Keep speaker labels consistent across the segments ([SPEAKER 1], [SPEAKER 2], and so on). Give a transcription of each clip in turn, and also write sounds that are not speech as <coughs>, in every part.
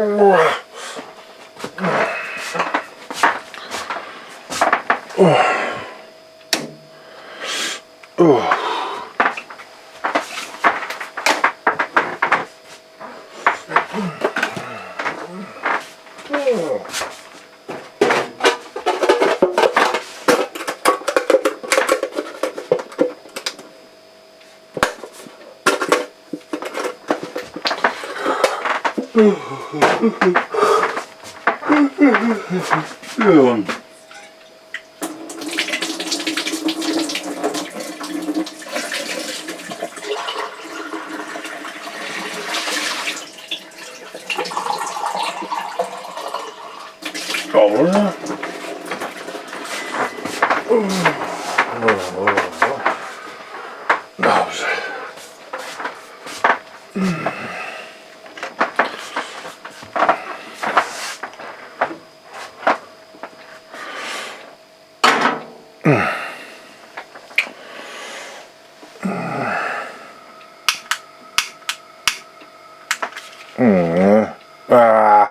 [SPEAKER 1] Nie wiem. Dobra. Dobrze. Mm. A.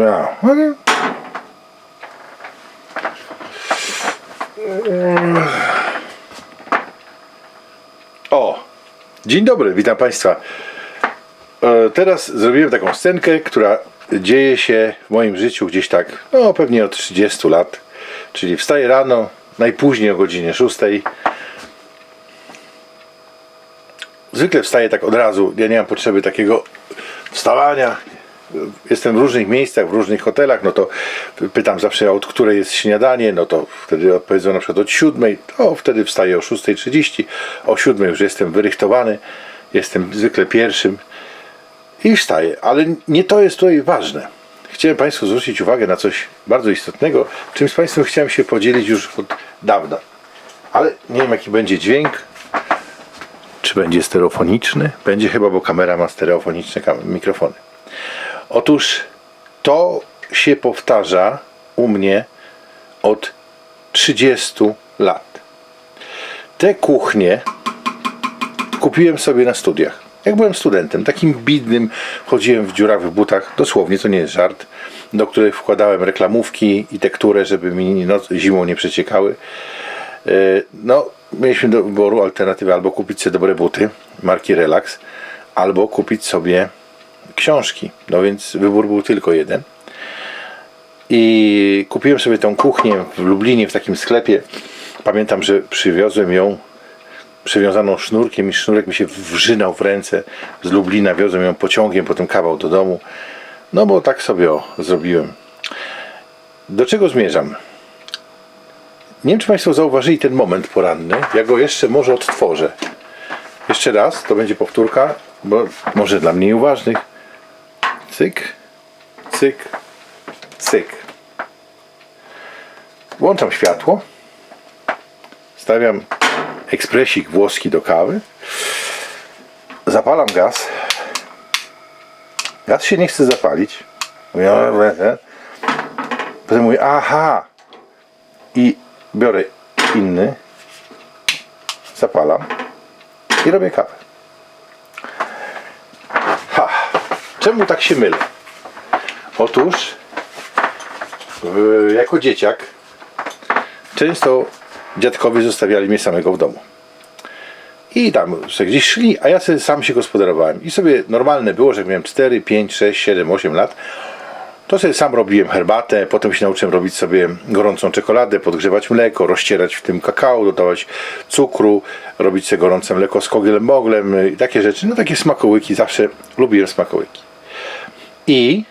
[SPEAKER 1] Ja, ale... O! Dzień dobry, witam Państwa. E, Teraz zrobiłem taką scenkę, która dzieje się w moim życiu gdzieś tak, no pewnie od 30 lat. Czyli wstaję rano, najpóźniej o godzinie 6. Zwykle wstaję tak od razu, ja nie mam potrzeby takiego wstawania. Jestem w różnych miejscach, w różnych hotelach, no to pytam zawsze od której jest śniadanie, no to wtedy odpowiedzą na przykład od 7, to wtedy wstaję o 6.30, o 7 już jestem wyrychtowany, jestem zwykle pierwszym i wstaję, ale nie to jest tutaj ważne. Chciałem Państwu zwrócić uwagę na coś bardzo istotnego, czym z Państwem chciałem się podzielić już od dawna. Ale nie wiem jaki będzie dźwięk, czy będzie stereofoniczny? Będzie chyba, bo kamera ma stereofoniczne mikrofony. Otóż to się powtarza u mnie od 30 lat. Te kuchnie kupiłem sobie na studiach. Jak byłem studentem, takim bidnym, chodziłem w dziurawych butach, dosłownie, to nie jest żart, do których wkładałem reklamówki i tekturę, żeby mi noc, zimą nie przeciekały. E, No, mieliśmy do wyboru alternatywy albo kupić sobie dobre buty marki Relax, albo kupić sobie książki. No więc wybór był tylko jeden. I kupiłem sobie tą kuchnię w Lublinie w takim sklepie. Pamiętam, że przywiozłem ją przywiązaną sznurkiem i sznurek mi się wrzynał w ręce z Lublina. Wiozłem ją pociągiem, potem kawał do domu. No bo tak sobie o, zrobiłem. Do czego zmierzam? Nie wiem, czy Państwo zauważyli ten moment poranny. Ja go jeszcze może odtworzę. Jeszcze raz, to będzie powtórka, bo może dla mniej uważnych. Cyk, cyk, cyk. Włączam światło. Stawiam ekspresik włoski do kawy. Zapalam gaz. Gaz się nie chce zapalić. Mówię, "O, Potem mówię, aha. I biorę inny. Zapalam. I robię kawę. Czemu tak się mylę? Otóż w- jako dzieciak często dziadkowie zostawiali mnie samego w domu. I tam sobie gdzieś szli, a ja sobie sam się gospodarowałem. I sobie normalne było, że miałem 4, 5, 6, 7, 8 lat, to sobie sam robiłem herbatę, potem się nauczyłem robić sobie gorącą czekoladę, podgrzewać mleko, rozcierać w tym kakao, dodawać cukru, robić sobie gorące mleko z kogielem moglem i takie rzeczy. No takie smakołyki, zawsze lubiłem smakołyki. I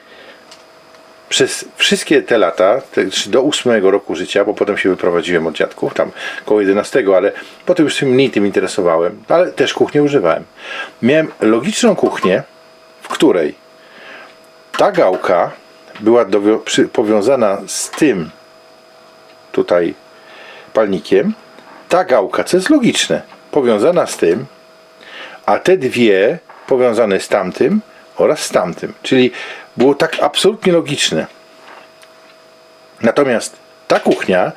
[SPEAKER 1] przez wszystkie te lata, do ósmego roku życia, bo potem się wyprowadziłem od dziadków, tam koło 11, ale potem już się mniej tym interesowałem, ale też kuchnię używałem. Miałem logiczną kuchnię, w której ta gałka była dowio- przy, powiązana z tym tutaj palnikiem, ta gałka, co jest logiczne, powiązana z tym, a te dwie powiązane z tamtym oraz z tamtym. Czyli było tak absolutnie logiczne. Natomiast ta kuchnia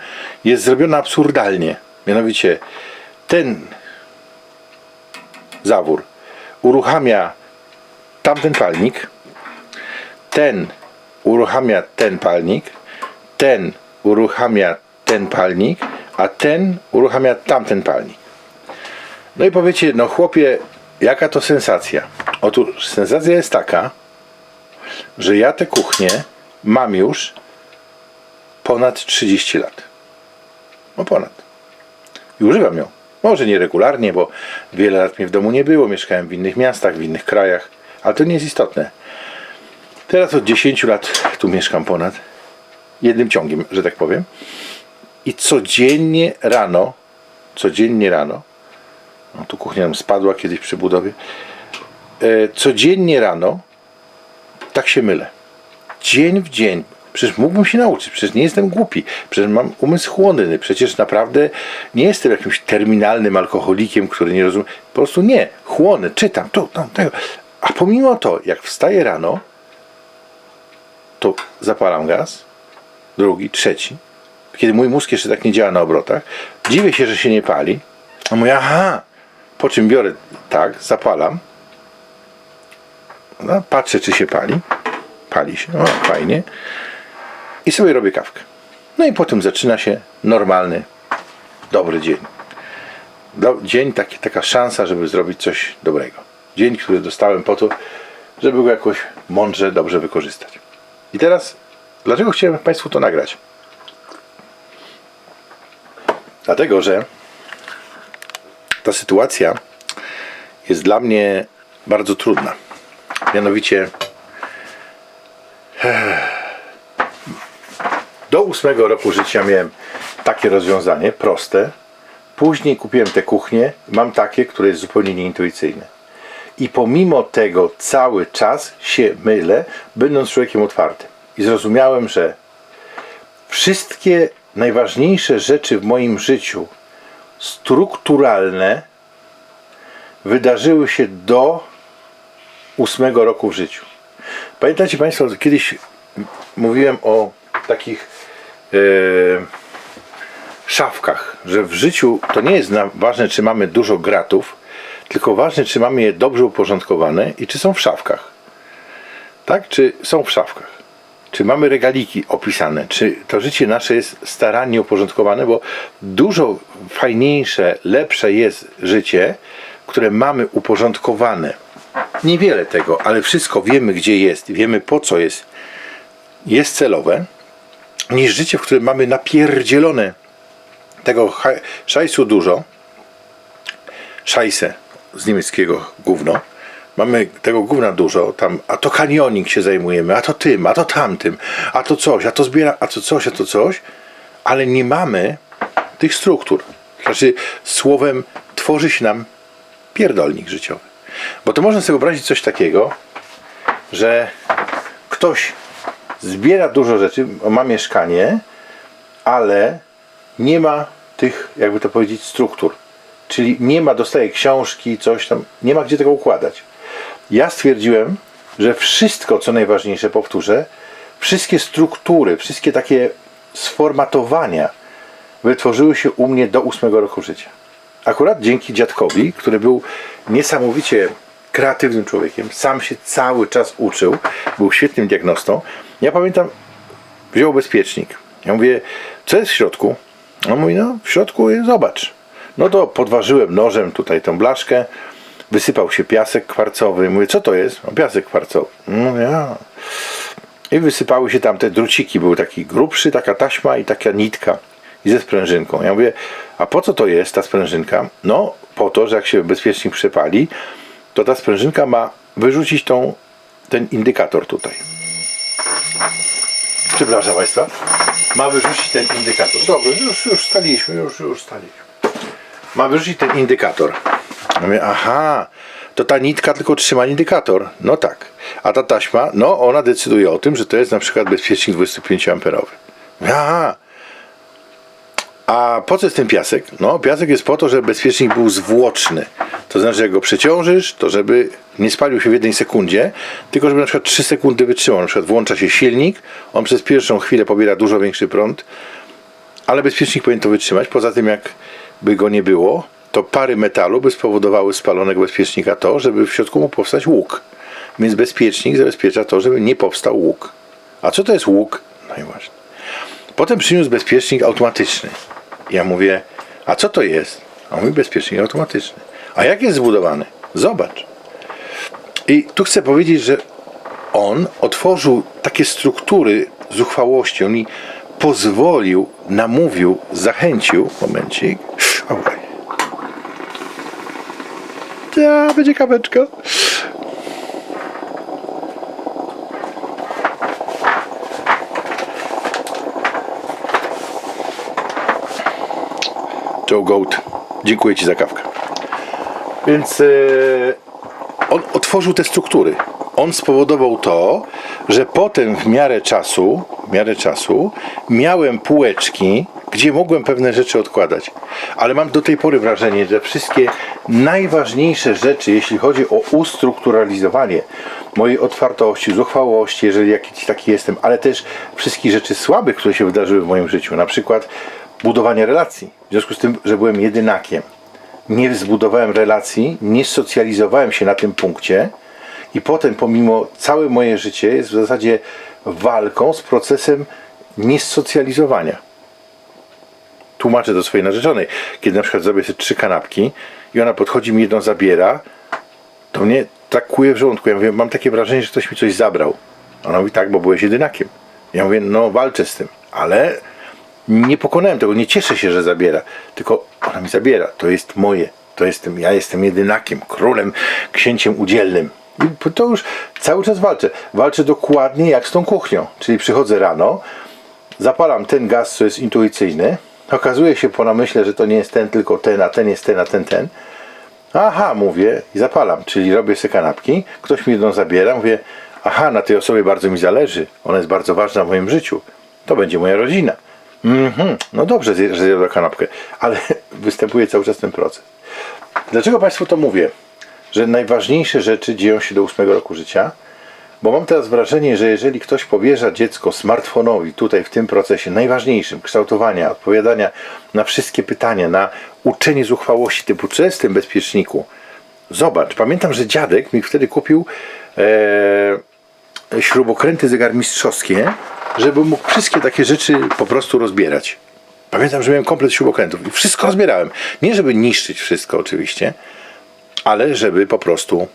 [SPEAKER 1] jest zrobiona absurdalnie. Mianowicie ten zawór uruchamia tamten palnik, ten uruchamia ten palnik, ten uruchamia ten palnik, a ten uruchamia tamten palnik. No i powiecie, no chłopie, jaka to sensacja? Otóż sensacja jest taka, że ja tę kuchnię mam już ponad 30 lat. No ponad. I używam ją. Może nieregularnie, bo wiele lat mnie w domu nie było, mieszkałem w innych miastach, w innych krajach, ale to nie jest istotne. Teraz od 10 lat tu mieszkam ponad jednym ciągiem, że tak powiem. I codziennie rano, codziennie rano, no tu kuchnia nam spadła kiedyś przy budowie, codziennie rano tak się mylę. Dzień w dzień. Przecież mógłbym się nauczyć, przecież nie jestem głupi, przecież mam umysł chłonny, przecież naprawdę nie jestem jakimś terminalnym alkoholikiem, który nie rozumie. Po prostu nie, chłonę, czytam, to, tam, tego. A pomimo to, jak wstaję rano, to zapalam gaz, drugi, trzeci. Kiedy mój mózg jeszcze tak nie działa na obrotach, dziwię się, że się nie pali. A mówię, aha, po czym biorę tak, zapalam, no, patrzę, czy się pali. Pali się, no fajnie. I sobie robię kawkę. No i potem zaczyna się normalny, dobry dzień. Do, dzień, taki, taka szansa, żeby zrobić coś dobrego. Dzień, który dostałem po to, żeby go jakoś mądrze, dobrze wykorzystać. I teraz, dlaczego chciałem Państwu to nagrać? Dlatego, że ta sytuacja jest dla mnie bardzo trudna. Mianowicie do ósmego roku życia miałem takie rozwiązanie, proste. Później kupiłem te kuchnie, mam takie, które jest zupełnie nieintuicyjne. I pomimo tego cały czas się mylę, będąc człowiekiem otwartym. I zrozumiałem, że wszystkie najważniejsze rzeczy w moim życiu strukturalne wydarzyły się do ósmego roku w życiu. Pamiętacie Państwo, kiedyś mówiłem o takich e, szafkach, że w życiu to nie jest ważne, czy mamy dużo gratów, tylko ważne, czy mamy je dobrze uporządkowane i czy są w szafkach. Tak? Czy są w szafkach. Czy mamy regaliki opisane, czy to życie nasze jest starannie uporządkowane, bo dużo fajniejsze, lepsze jest życie, które mamy uporządkowane. Niewiele tego, ale wszystko wiemy, gdzie jest, wiemy po co jest, jest celowe, niż życie, w którym mamy napierdzielone tego szajsu dużo, szajse z niemieckiego gówno, mamy tego gówna dużo, tam, a to kanioning się zajmujemy, a to tym, a to tamtym, a to coś, a to zbiera, a to coś, a to coś, ale nie mamy tych struktur. Znaczy, słowem tworzy się nam pierdolnik życiowy. Bo to można sobie wyobrazić coś takiego, że ktoś zbiera dużo rzeczy, ma mieszkanie, ale nie ma tych, jakby to powiedzieć, struktur. Czyli nie ma, dostaje książki, coś tam, nie ma gdzie tego układać. Ja stwierdziłem, że wszystko, co najważniejsze, powtórzę, wszystkie struktury, wszystkie takie sformatowania wytworzyły się u mnie do ósmego roku życia. Akurat dzięki dziadkowi, który był niesamowicie kreatywnym człowiekiem, sam się cały czas uczył, był świetnym diagnostą. Ja pamiętam, wziął bezpiecznik. Ja mówię, co jest w środku? On mówi, no w środku jest, zobacz. No to podważyłem nożem tutaj tą blaszkę, wysypał się piasek kwarcowy. Mówię, co to jest? O, piasek kwarcowy. No ja. I wysypały się tam te druciki, był taki grubszy, taka taśma i taka nitka. I ze sprężynką. Ja mówię, a po co to jest ta sprężynka? No, po to, że jak się bezpiecznik przepali, to ta sprężynka ma wyrzucić tą, ten indykator tutaj. Przepraszam Państwa. Ma wyrzucić ten indykator. Dobrze, już, już staliśmy, już, już staliśmy. Ma wyrzucić ten indykator. Ja mówię, aha, to ta nitka tylko trzyma indykator. No tak. A ta taśma, no ona decyduje o tym, że to jest na przykład bezpiecznik 25 amperowy. Aha. A po co jest ten piasek? No, piasek jest po to, żeby bezpiecznik był zwłoczny. To znaczy, jak go przeciążysz, to żeby nie spalił się w jednej sekundzie, tylko żeby na przykład 3 sekundy wytrzymał. Na przykład włącza się silnik, on przez pierwszą chwilę pobiera dużo większy prąd, ale bezpiecznik powinien to wytrzymać. Poza tym, jak by go nie było, to pary metalu by spowodowały spalonego bezpiecznika to, żeby w środku mógł powstać łuk. Więc bezpiecznik zabezpiecza to, żeby nie powstał łuk. A co to jest łuk? No i właśnie. Potem przyniósł bezpiecznik automatyczny. Ja mówię, a co to jest? A on mówi bezpiecznik automatyczny. A jak jest zbudowany? Zobacz. I tu chcę powiedzieć, że on otworzył takie struktury zuchwałości. On mi pozwolił, namówił, zachęcił. Momencik. Oj. Ja, będzie kaweczka. Joe Goat, dziękuję Ci za kawkę. Więc e, on otworzył te struktury. On spowodował to, że potem w miarę czasu, w miarę czasu miałem półeczki, gdzie mogłem pewne rzeczy odkładać. Ale mam do tej pory wrażenie, że wszystkie najważniejsze rzeczy, jeśli chodzi o ustrukturalizowanie mojej otwartości, zuchwałości, jeżeli jakiś taki jestem, ale też wszystkich rzeczy słabych, które się wydarzyły w moim życiu, na przykład budowanie relacji. W związku z tym, że byłem jedynakiem, nie zbudowałem relacji, nie socjalizowałem się na tym punkcie i potem pomimo całe moje życie jest w zasadzie walką z procesem niesocjalizowania. Tłumaczę do swojej narzeczonej. Kiedy na przykład zrobię sobie trzy kanapki i ona podchodzi mi jedną zabiera, to mnie tak kuje w żołądku. Ja mówię, mam takie wrażenie, że ktoś mi coś zabrał. Ona mówi, tak, bo byłeś jedynakiem. Ja mówię, no walczę z tym, ale nie pokonałem tego, nie cieszę się, że zabiera, tylko ona mi zabiera, to jest moje, to jestem, ja jestem jedynakiem, królem, księciem udzielnym. I to już cały czas walczę. Walczę dokładnie jak z tą kuchnią, czyli przychodzę rano, zapalam ten gaz, co jest intuicyjny, okazuje się po namyśle, że to nie jest ten, tylko ten, a ten jest ten, a ten, ten. Aha, mówię i zapalam, czyli robię sobie kanapki, ktoś mi jedną zabiera, mówię, aha, na tej osobie bardzo mi zależy, ona jest bardzo ważna w moim życiu, to będzie moja rodzina. Mhm, no dobrze, że zjadła kanapkę, ale <laughs> występuje cały czas ten proces. Dlaczego Państwu to mówię? Że najważniejsze rzeczy dzieją się do ósmego roku życia, bo mam teraz wrażenie, że jeżeli ktoś powierza dziecko smartfonowi tutaj w tym procesie najważniejszym, kształtowania, odpowiadania na wszystkie pytania, na uczenie zuchwałości typu co jest w tym bezpieczniku, zobacz, pamiętam, że dziadek mi wtedy kupił e, śrubokręty zegarmistrzowskie, żeby mógł wszystkie takie rzeczy po prostu rozbierać. Pamiętam, że miałem komplet śrubokrętów i wszystko rozbierałem. Nie żeby niszczyć wszystko oczywiście, ale żeby po prostu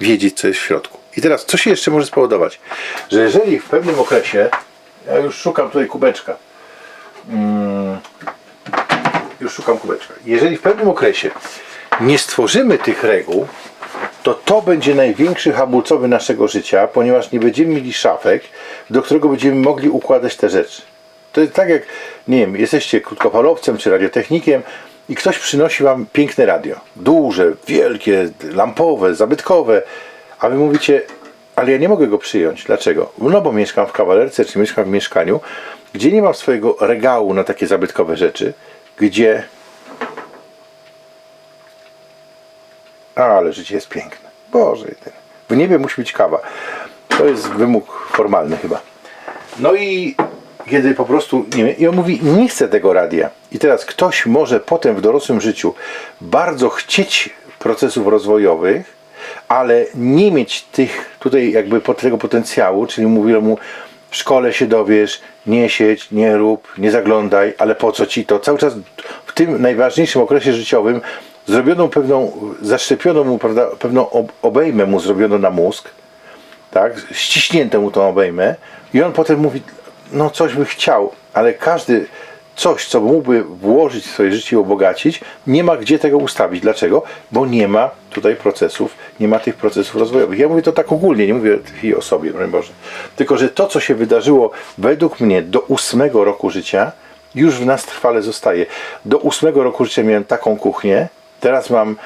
[SPEAKER 1] wiedzieć, co jest w środku. I teraz, co się jeszcze może spowodować? Że jeżeli w pewnym okresie, ja już szukam tutaj kubeczka, mm, już szukam kubeczka. Jeżeli w pewnym okresie nie stworzymy tych reguł, to to będzie największy hamulcowy naszego życia, ponieważ nie będziemy mieli szafek, do którego będziemy mogli układać te rzeczy. To jest tak jak, nie wiem, jesteście krótkofalowcem czy radiotechnikiem i ktoś przynosi wam piękne radio. Duże, wielkie, lampowe, zabytkowe, a wy mówicie, ale ja nie mogę go przyjąć. Dlaczego? No bo mieszkam w kawalerce, czy mieszkam w mieszkaniu, gdzie nie mam swojego regału na takie zabytkowe rzeczy, gdzie Ale życie jest piękne. Boże, jedyny. w niebie musi być kawa. To jest wymóg formalny chyba. No i kiedy po prostu, nie wiem, i on mówi, nie chcę tego radia. I teraz ktoś może potem w dorosłym życiu bardzo chcieć procesów rozwojowych, ale nie mieć tych tutaj jakby tego potencjału, czyli mówię mu w szkole się dowiesz, nie siedź, nie rób, nie zaglądaj, ale po co ci to? Cały czas w tym najważniejszym okresie życiowym zrobioną pewną, zaszczepiono mu prawda, pewną obejmę mu zrobiono na mózg, tak, ściśnięto mu tą obejmę i on potem mówi, no coś by chciał, ale każdy coś, co mógłby włożyć w swoje życie i ubogacić, nie ma gdzie tego ustawić. Dlaczego? Bo nie ma tutaj procesów, nie ma tych procesów rozwojowych. Ja mówię to tak ogólnie, nie mówię o sobie, broń Boże. Tylko, że to, co się wydarzyło według mnie do ósmego roku życia, już w nas trwale zostaje. Do ósmego roku życia miałem taką kuchnię, Teraz mam,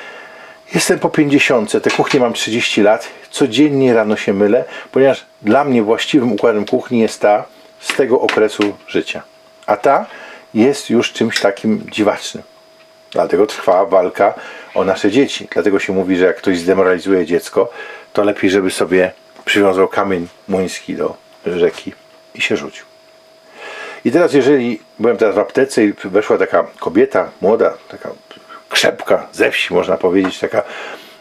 [SPEAKER 1] jestem po 50, te kuchnie mam 30 lat, codziennie rano się mylę, ponieważ dla mnie właściwym układem kuchni jest ta z tego okresu życia. A ta jest już czymś takim dziwacznym. Dlatego trwa walka o nasze dzieci. Dlatego się mówi, że jak ktoś zdemoralizuje dziecko, to lepiej, żeby sobie przywiązał kamień młyński do rzeki i się rzucił. I teraz, jeżeli byłem teraz w aptece i weszła taka kobieta, młoda, taka krzepka ze wsi, można powiedzieć, taka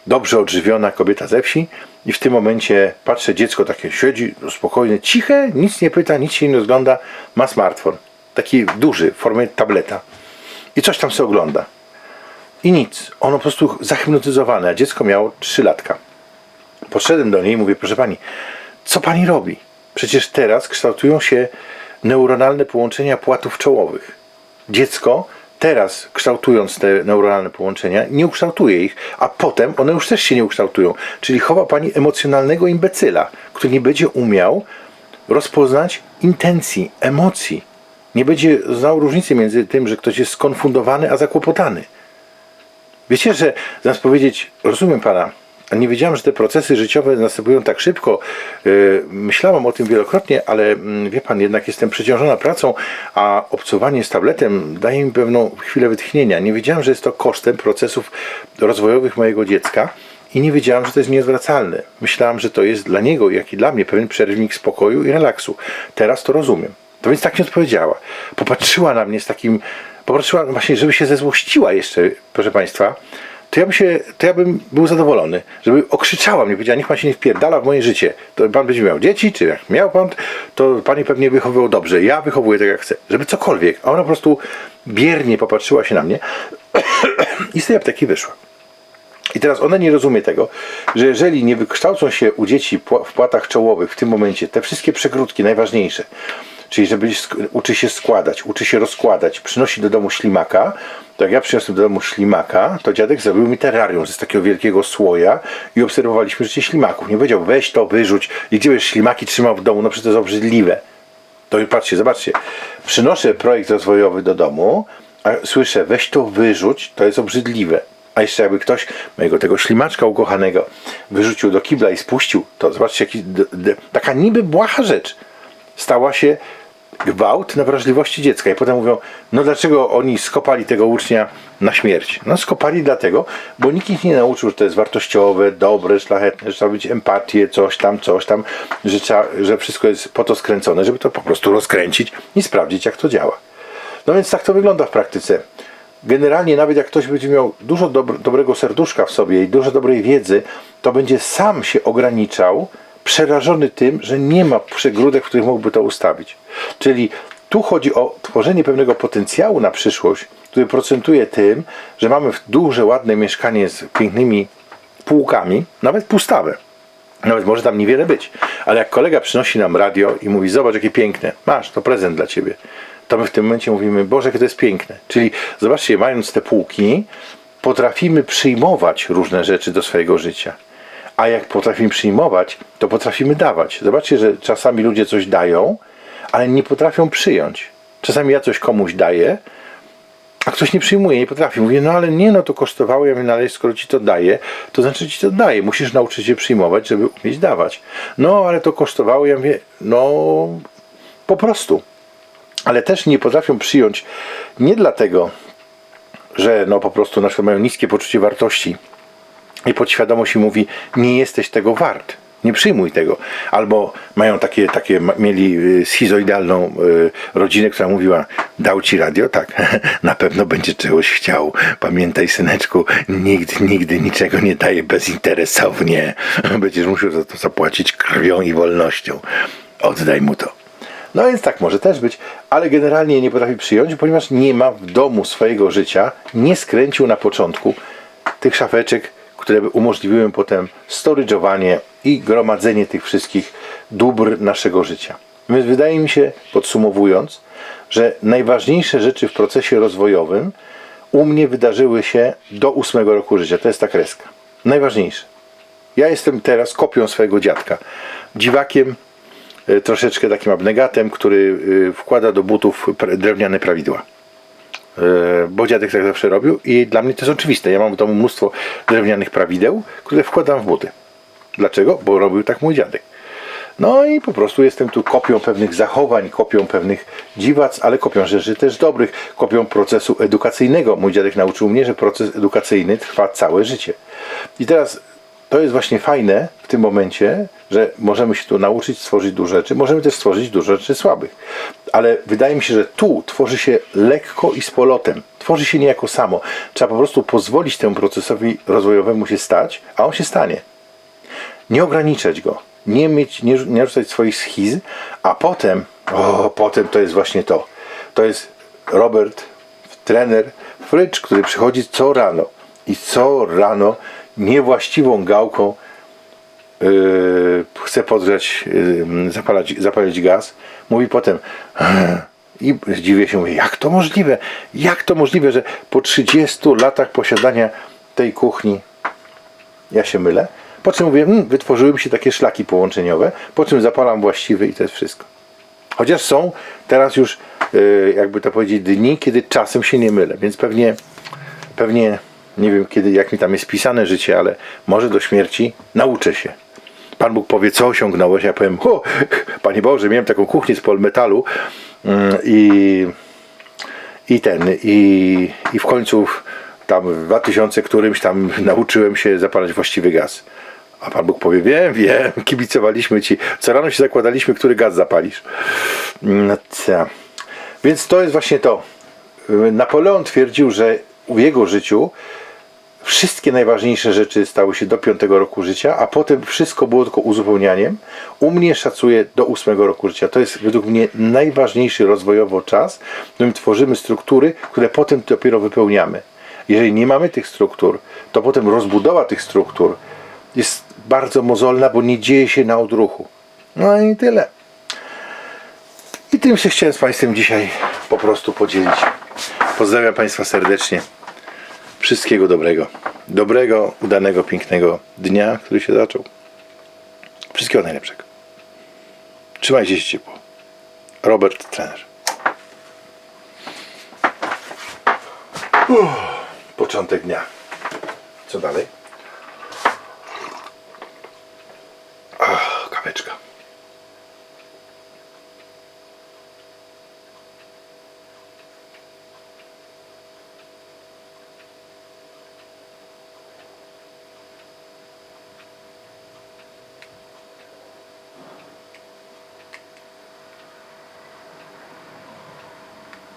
[SPEAKER 1] dobrze odżywiona kobieta ze wsi, i w tym momencie patrzę, dziecko takie siedzi, spokojne, ciche, nic nie pyta, nic się nie rozgląda, ma smartfon, taki duży, w formie tableta, i coś tam sobie ogląda. I nic, ono po prostu zahipnotyzowane, a dziecko miało 3 latka. Podszedłem do niej i mówię, proszę pani, co pani robi? Przecież teraz kształtują się neuronalne połączenia płatów czołowych. Dziecko teraz, kształtując te neuronalne połączenia, nie ukształtuje ich, a potem one już też się nie ukształtują. Czyli chowa pani emocjonalnego imbecyla, który nie będzie umiał rozpoznać intencji, emocji. Nie będzie znał różnicy między tym, że ktoś jest skonfundowany, a zakłopotany. Wiecie, że zamiast powiedzieć, rozumiem pana, nie wiedziałem, że te procesy życiowe następują tak szybko. Yy, Myślałam o tym wielokrotnie, ale mm, wie pan, jednak jestem przeciążona pracą, a obcowanie z tabletem daje mi pewną chwilę wytchnienia. Nie wiedziałem, że jest to kosztem procesów rozwojowych mojego dziecka i nie wiedziałem, że to jest nieodwracalne. Myślałam, że to jest dla niego, jak i dla mnie, pewien przerwnik spokoju i relaksu. Teraz to rozumiem. To więc tak mi odpowiedziała. Popatrzyła na mnie z takim, popatrzyła właśnie, żeby się zezłościła jeszcze, proszę Państwa, to ja, bym się, to ja bym był zadowolony, żeby okrzyczała mnie, powiedziała, niech pan się nie wpierdala w moje życie. To pan będzie miał dzieci, czy jak miał pan, to pani pewnie wychowywał dobrze. Ja wychowuję tak jak chcę. Żeby cokolwiek. A ona po prostu biernie popatrzyła się na mnie <coughs> i z tej apteki wyszła. I teraz ona nie rozumie tego, że jeżeli nie wykształcą się u dzieci w płatach czołowych w tym momencie te wszystkie przegródki najważniejsze, czyli żeby uczy się składać, uczy się rozkładać, przynosi do domu ślimaka, to jak ja przyniosłem do domu ślimaka, to dziadek zrobił mi terrarium z takiego wielkiego słoja i obserwowaliśmy życie ślimaków. Nie powiedział weź to, wyrzuć i gdzie będziesz ślimaki trzymał w domu, no przecież to jest obrzydliwe. To patrzcie, zobaczcie. Przynoszę projekt rozwojowy do domu, a słyszę, weź to wyrzuć, to jest obrzydliwe. A jeszcze jakby ktoś mojego tego ślimaczka ukochanego wyrzucił do kibla i spuścił, to zobaczcie, jaki, taka niby błaha rzecz stała się gwałt na wrażliwości dziecka. I potem mówią, no dlaczego oni skopali tego ucznia na śmierć? No skopali dlatego, bo nikt ich nie nauczył, że to jest wartościowe, dobre, szlachetne, że trzeba być empatię, coś tam, coś tam, że, trzeba, że wszystko jest po to skręcone, żeby to po prostu rozkręcić i sprawdzić, jak to działa. No więc tak to wygląda w praktyce. Generalnie nawet jak ktoś będzie miał dużo dobr- dobrego serduszka w sobie i dużo dobrej wiedzy, to będzie sam się ograniczał, przerażony tym, że nie ma przegródek, w których mógłby to ustawić. Czyli tu chodzi o tworzenie pewnego potencjału na przyszłość, który procentuje tym, że mamy duże, ładne mieszkanie z pięknymi półkami, nawet pustawe. Nawet może tam niewiele być. Ale jak kolega przynosi nam radio i mówi, zobacz jakie piękne, masz, to prezent dla ciebie. To my w tym momencie mówimy, Boże, jakie to jest piękne. Czyli zobaczcie, mając te półki, potrafimy przyjmować różne rzeczy do swojego życia. A jak potrafimy przyjmować, to potrafimy dawać. Zobaczcie, że czasami ludzie coś dają, ale nie potrafią przyjąć. Czasami ja coś komuś daję, a ktoś nie przyjmuje, nie potrafi. Mówię, no ale nie, no to kosztowało. Ja mówię, no ale skoro ci to daje, to znaczy ci to daje. Musisz nauczyć się przyjmować, żeby umieć dawać. No, ale to kosztowało. Ja mówię, no po prostu. Ale też nie potrafią przyjąć nie dlatego, że no po prostu na przykład mają niskie poczucie wartości i podświadomość mówi, nie jesteś tego wart. Nie przyjmuj tego. Albo mają takie, takie mieli y, schizoidalną y, rodzinę, która mówiła, dał ci radio? Tak, <laughs> na pewno będzie czegoś chciał. Pamiętaj, syneczku, nikt nigdy niczego nie daje bezinteresownie. <laughs> Będziesz musiał za to zapłacić krwią i wolnością. Oddaj mu to. No więc tak może też być, ale generalnie nie potrafi przyjąć, ponieważ nie ma w domu swojego życia, nie skręcił na początku tych szafeczek, które umożliwiły potem storage'owanie i gromadzenie tych wszystkich dóbr naszego życia. Więc wydaje mi się, podsumowując, że najważniejsze rzeczy w procesie rozwojowym u mnie wydarzyły się do ósmego roku życia. To jest ta kreska. Najważniejsze. Ja jestem teraz kopią swojego dziadka. Dziwakiem, e, troszeczkę takim abnegatem, który e, wkłada do butów drewniane prawidła. E, Bo dziadek tak zawsze robił i dla mnie to jest oczywiste. Ja mam w domu mnóstwo drewnianych prawideł, które wkładam w buty. Dlaczego? Bo robił tak mój dziadek. No i po prostu jestem tu kopią pewnych zachowań, kopią pewnych dziwac, ale kopią rzeczy też dobrych, kopią procesu edukacyjnego. Mój dziadek nauczył mnie, że proces edukacyjny trwa całe życie. I teraz to jest właśnie fajne w tym momencie, że możemy się tu nauczyć stworzyć dużo rzeczy, możemy też stworzyć dużo rzeczy słabych. Ale wydaje mi się, że tu tworzy się lekko i z polotem. Tworzy się niejako samo. Trzeba po prostu pozwolić temu procesowi rozwojowemu się stać, a on się stanie nie ograniczać go, nie mieć, nie, nie rzucać swoich schiz, a potem, o, potem to jest właśnie to. To jest Robert, trener Frycz, który przychodzi co rano i co rano niewłaściwą gałką yy, chce podgrzać, yy, zapalać, zapalić gaz. Mówi potem i zdziwię się, mówię, jak to możliwe? Jak to możliwe, że po 30 latach posiadania tej kuchni ja się mylę. Po czym mówię, hmm, wytworzyły mi się takie szlaki połączeniowe, po czym zapalam właściwy i to jest wszystko. Chociaż są teraz już, yy, jakby to powiedzieć, dni, kiedy czasem się nie mylę, więc pewnie, pewnie nie wiem kiedy, jak mi tam jest pisane życie, ale może do śmierci nauczę się. Pan Bóg powie, co osiągnąłeś, ja powiem, o, <laughs> Panie Boże, miałem taką kuchnię z polmetalu mm, i i ten, i, i w końcu tam w 2000 którymś tam <laughs> nauczyłem się zapalać właściwy gaz. A Pan Bóg powie, wiem, wiem, <laughs> kibicowaliśmy Ci. Co rano się zakładaliśmy, który gaz zapalisz. No co. Więc to jest właśnie to. Napoleon twierdził, że w jego życiu wszystkie najważniejsze rzeczy stały się do piątego roku życia, a potem wszystko było tylko uzupełnianiem. U mnie szacuję do ósmego roku życia. To jest według mnie najważniejszy rozwojowo czas, w którym tworzymy struktury, które potem dopiero wypełniamy. Jeżeli nie mamy tych struktur, to potem rozbudowa tych struktur jest bardzo mozolna, bo nie dzieje się na odruchu. No i tyle. I tym się chciałem z Państwem dzisiaj po prostu podzielić. Pozdrawiam Państwa serdecznie. Wszystkiego dobrego. Dobrego, udanego, pięknego dnia, który się zaczął. Wszystkiego najlepszego. Trzymajcie się ciepło. Robert, trener. Uff, początek dnia. Co dalej?